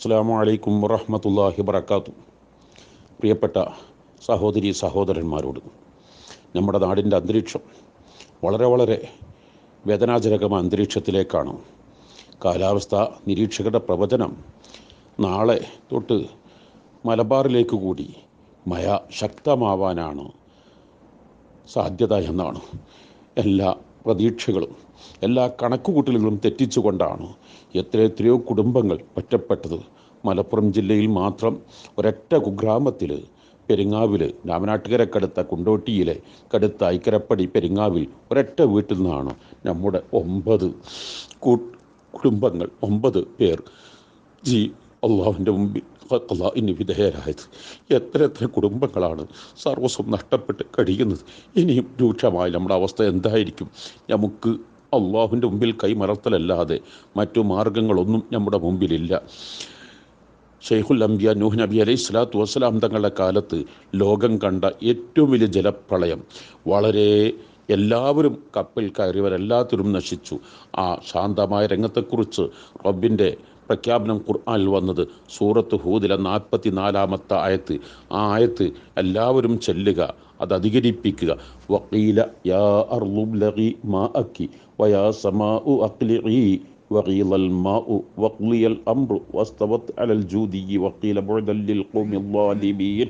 അസ്സാം വലൈക്കും വറഹമത്തല്ലാഹി വർക്കാത്തു പ്രിയപ്പെട്ട സഹോദരി സഹോദരന്മാരോട് നമ്മുടെ നാടിന്റെ അന്തരീക്ഷം വളരെ വളരെ വേദനാജനകമായ അന്തരീക്ഷത്തിലേക്കാണ്. കാലാവസ്ഥ നിരീക്ഷകരുടെ പ്രവചനം നാളെ തൊട്ട് മലബാറിലേക്ക് കൂടി മഴ ശക്തമാവാനാണ് സാധ്യത എന്നാണ് എല്ലാ പ്രതീക്ഷകളും എല്ലാ കണക്കുകൂട്ടലുകളും തെറ്റിച്ചുകൊണ്ടാണ് എത്ര എത്രയോ കുടുംബങ്ങൾ ഒറ്റപ്പെട്ടത്. മലപ്പുറം ജില്ലയിൽ മാത്രം ഒരൊറ്റ കുഗ്രാമത്തിൽ പെരിങ്ങാവിൽ രാമനാട്ടുകരക്കടുത്ത കുണ്ടോട്ടിയിലെ കടുത്ത ഐക്കരപ്പടി പെരിങ്ങാവിൽ ഒരൊറ്റ വീട്ടിൽ നിന്നാണ് നമ്മുടെ ഒമ്പത് കുടുംബങ്ങൾ ഒമ്പത് പേർ ജി അള്ളാഹുവിന്റെ മുമ്പിൽ ഇനി വിധേയരായത്. എത്ര എത്ര കുടുംബങ്ങളാണ് സർവസ്വം നഷ്ടപ്പെട്ട് കഴിയുന്നത്. ഇനിയും രൂക്ഷമായി നമ്മുടെ അവസ്ഥ എന്തായിരിക്കും? നമുക്ക് അള്ളാഹുവിന്റെ മുമ്പിൽ കൈമറത്തലല്ലാതെ മറ്റു മാർഗങ്ങളൊന്നും നമ്മുടെ മുമ്പിലില്ല. ഷെയ്ഖുൽ അംബിയ നൂഹ് നബി അലൈഹി സ്വലാത്തു വസ്സലാം തങ്ങളുടെ കാലത്ത് ലോകം കണ്ട ഏറ്റവും വലിയ ജലപ്രളയം. വളരെ എല്ലാവരും കപ്പൽ കയറിയവരെല്ലാത്തിലും നശിച്ചു. ആ ശാന്തമായ രംഗത്തെക്കുറിച്ച് റബ്ബിന്റെ പ്രഖ്യാപനം ഖുർആാനിൽ വന്നത് സൂറത്ത് ഹൂദിലെ നാൽപ്പത്തി നാലാമത്തെ ആയത്ത്. ആ ആയത്ത് എല്ലാവരും ചെല്ലുക അത് അധികരിപ്പിക്കുക. വക്കീല യാ ലഗി മാ അക്കി വയാ സമാ ഉ അക്ലിഇ وغيض الماء وقضي الأمر واستوت على الجودي وقيل بعدا للقوم الظالمين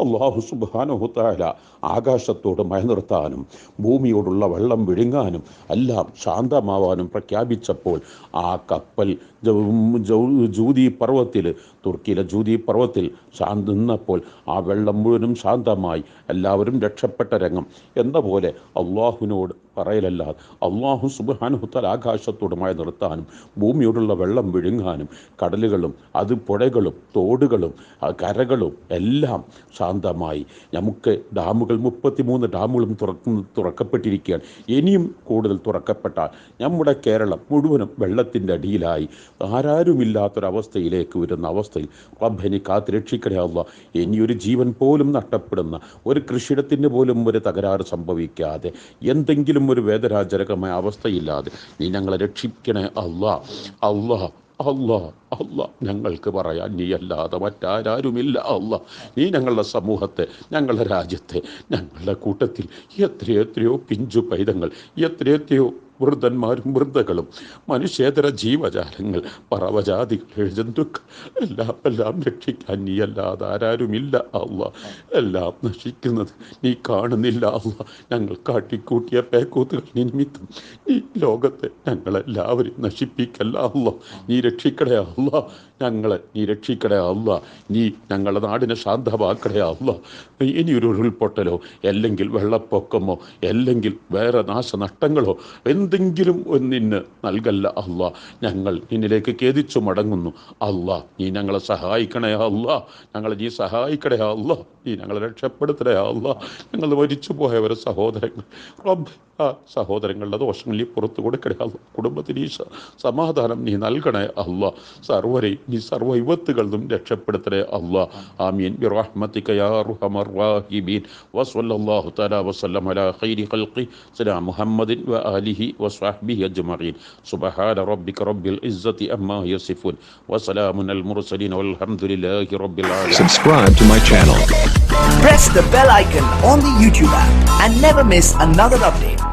അള്ളാഹു സുബാനഹു താല ആകാശത്തോട് മഴ നിർത്താനും ഭൂമിയോടുള്ള വെള്ളം വിഴുങ്ങാനും എല്ലാം ശാന്തമാവാനും പ്രഖ്യാപിച്ചപ്പോൾ ആ കപ്പൽ ജൗ- ജൗ- ജൂതി പർവ്വത്തിൽ തുർക്കിയിലെ ജൂതി പർവ്വത്തിൽ ശാന്ത നിന്നപ്പോൾ ആ വെള്ളം മുഴുവനും ശാന്തമായി എല്ലാവരും രക്ഷപ്പെട്ട രംഗം എന്ന പോലെ അള്ളാഹുവിനോട് പറയലല്ലാതെ അള്ളാഹു സുബാനുഹുത്തൽ ആകാശത്തോട് മഴ നിർത്താനും ഭൂമിയോടുള്ള വെള്ളം വിഴുങ്ങാനും കടലുകളും അത് പുഴകളും തോടുകളും കരകളും എല്ലാം ശാന്തമായി. നമുക്ക് ഡാമുകൾ മുപ്പത്തിമൂന്ന് ഡാമുകളും തുറക്കുന്നു തുറക്കപ്പെട്ടിരിക്കുകയാണ്. ഇനിയും കൂടുതൽ തുറക്കപ്പെട്ടാൽ നമ്മുടെ കേരളം മുഴുവനും വെള്ളത്തിന്റെ അടിയിലായി. ആരാരുമില്ലാത്തൊരവസ്ഥയിലേക്ക് വരുന്ന അവസ്ഥയിൽ റബ്ബനി കാത്ത് രക്ഷിക്കണേ ഇനിയൊരു ജീവൻ പോലും നഷ്ടപ്പെടുന്ന ഒരു കൃഷിയിടത്തിന് പോലും ഒരു തകരാറ് സംഭവിക്കാതെ എന്തെങ്കിലും ഒരു വേദനാജനകമായ അവസ്ഥയില്ലാതെ നീ ഞങ്ങളെ രക്ഷിക്കണേ അള്ളാ അള്ളാ അല്ല അല്ല ഞങ്ങൾക്ക് പറയാൻ നീ അല്ലാതെ മറ്റാരുമില്ല അല്ല നീ ഞങ്ങളുടെ സമൂഹത്തെ ഞങ്ങളുടെ രാജ്യത്തെ ഞങ്ങളുടെ കൂട്ടത്തിൽ എത്രയെത്രയോ പിഞ്ചു പൈതങ്ങൾ എത്രയെത്രയോ വൃദ്ധന്മാരും വൃദ്ധകളും മനുഷ്യേതര ജീവജാലങ്ങൾ പറവജാതികൾ ജന്തുക്കൾ എല്ലാം എല്ലാം രക്ഷിക്കാൻ നീ അല്ലാതെ ആരാരുമില്ല അല്ല എല്ലാം നശിക്കുന്നത് നീ കാണുന്നില്ല അല്ല ഞങ്ങൾ കാട്ടിക്കൂട്ടിയ പേക്കൂത്തുകൾ നിമിത്തം ഈ ലോകത്തെ ഞങ്ങളെല്ലാവരും നശിപ്പിക്കല്ല അല്ല നീ രക്ഷിക്കടേ അല്ല ഞങ്ങളെ നീ രക്ഷിക്കടേ അല്ല. നീ ഞങ്ങളുടെ നാടിനെ ശാന്തമാക്കടേ അല്ല. ഇനിയൊരു ഉരുൾപൊട്ടലോ അല്ലെങ്കിൽ വെള്ളപ്പൊക്കമോ അല്ലെങ്കിൽ വേറെ നാശനഷ്ടങ്ങളോ എന്തെങ്കിലും ഒന്നിന് നൽകല്ല അല്ല. ഞങ്ങൾ നിന്നിലേക്ക് ഖേദിച്ചു മടങ്ങുന്നു. അല്ല നീ ഞങ്ങളെ സഹായിക്കണേ അല്ല. ഞങ്ങളെ നീ സഹായിക്കണേ അല്ല. നീ ഞങ്ങളെ രക്ഷപ്പെടുത്തണേ അല്ല. ഞങ്ങൾ മരിച്ചു പോയവരെ സഹോദരങ്ങൾ ആ സഹോദരങ്ങളുടെ ദോഷങ്ങൾ നീ പുറത്തു കൊടുക്കണേ അല്ല കുടുംബത്തിന് ഈ സമാധാനം നീ നൽകണേ അല്ല സർവരെയും നീ സർവ നിന്നും രക്ഷപ്പെടുത്തണേ അല്ല ആമീൻ. ബിറഹ്മതിക യാ അർഹമർ റാഹിമീൻ. വസല്ലല്ലാഹു തആല വസല്ലം അലാ ഖൈരി ഖൽഖി. സലാം മുഹമ്മദിൻ വആലിഹി വസ്വഹ്ബിഹി അജ്മഈൻ. സുബ്ഹാന റബ്ബിക റബ്ബിൽ ഇസ്സതി അമ്മാ യസിഫൂൻ. വസലാമുൻ അൽ മുർസലീൻ. വൽഹംദുലില്ലാഹി റബ്ബിൽ ആലമീൻ. Subscribe to my channel Press the bell icon on the YouTube app and never miss another update.